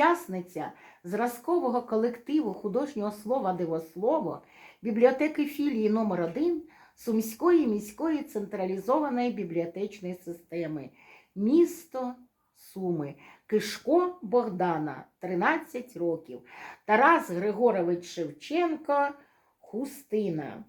Учасниця зразкового колективу художнього слова Дивослово бібліотеки філії номер 1 Сумської міської централізованої бібліотечної системи. Місто Суми. Кишко Богдана, 13 років. Тарас Григорович Шевченко, Хустина.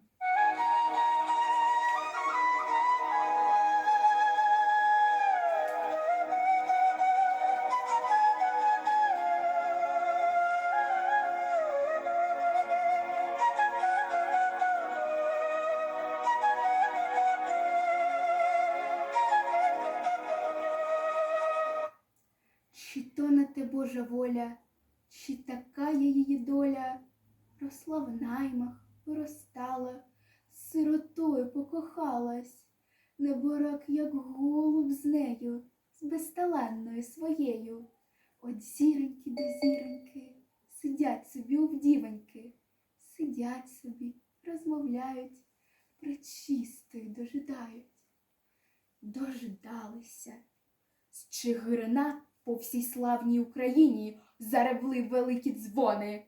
Божа воля, чи така є її доля, росла в наймах, виростала, з сиротою покохалась, неборак, як голуб з нею, з безталанною своєю. От зіроньки до зіроньки, сидять собі у вдівоньки, сидять собі, розмовляють, причистої дожидають. Дожидалися. З Чигирина по всій славній Україні заревли великі дзвони.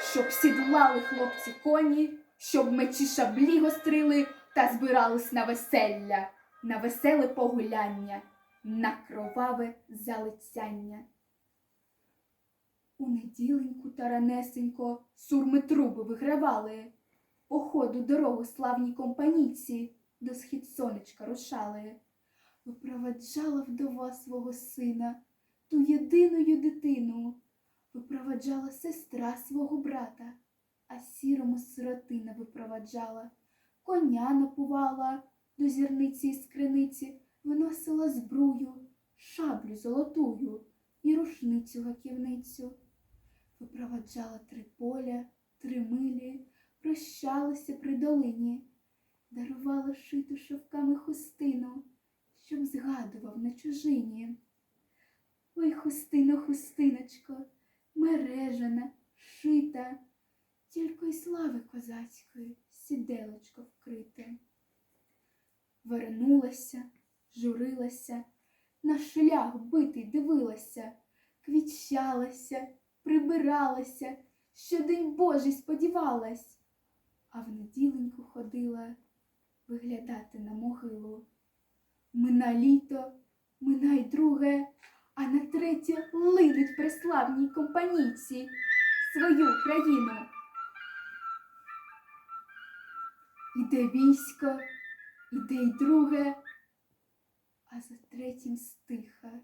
Щоб сідлали хлопці коні, щоб мечі шаблі гострили та збирались на веселля, на веселе погуляння, на кроваве залицяння. У неділеньку та ранесенько сурми труби вигравали. По ходу дорогу славній компанійці до схід сонечка рушали. Випроваджала вдова свого сина, ту єдиною дитину, випроваджала сестра свого брата, а сірому сиротина випроваджала, коня напувала, до зірниці із криниці виносила збрую, шаблю золотую і рушницю гаківницю. Випроваджала три поля, три милі, прощалася при долині, дарувала шиту шовками хустину, щоб згадував на чужині. Ой, хустино, хустиночко, мережана, шита, тільки й слави козацької сіделочко вкрите. Вернулася, журилася, на шлях битий дивилася, квічалася, прибиралася, що день Божий сподівалась, а в неділеньку ходила виглядати на могилу. Мина літо, мина й друге, а на третє линуть преславній компанійці свою країну. Іде військо, іде й друге, а за третім стиха.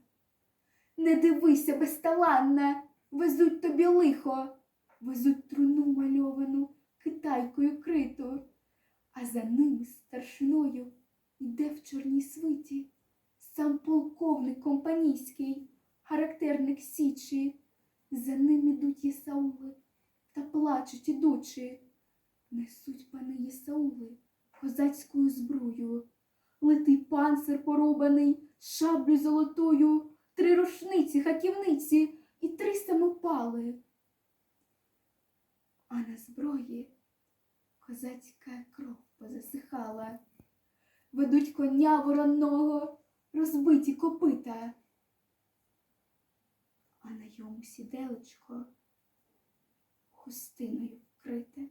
Не дивися, безталанна, везуть тобі лихо, везуть труну мальовану, китайкою криту, а за ними старшиною йде в чорній свиті сам полковник компанійський, характерник Січі. За ним ідуть Єсаули та плачуть ідучи. Несуть пани Єсаули козацькою зброю, литий панцир порубаний, шаблю золотою, три рушниці, хаківниці і три самопали. А на зброї козацька кров позасихала. Ведуть коня вороного, розбиті копита. А на йому сіделечко хустиною вкрите.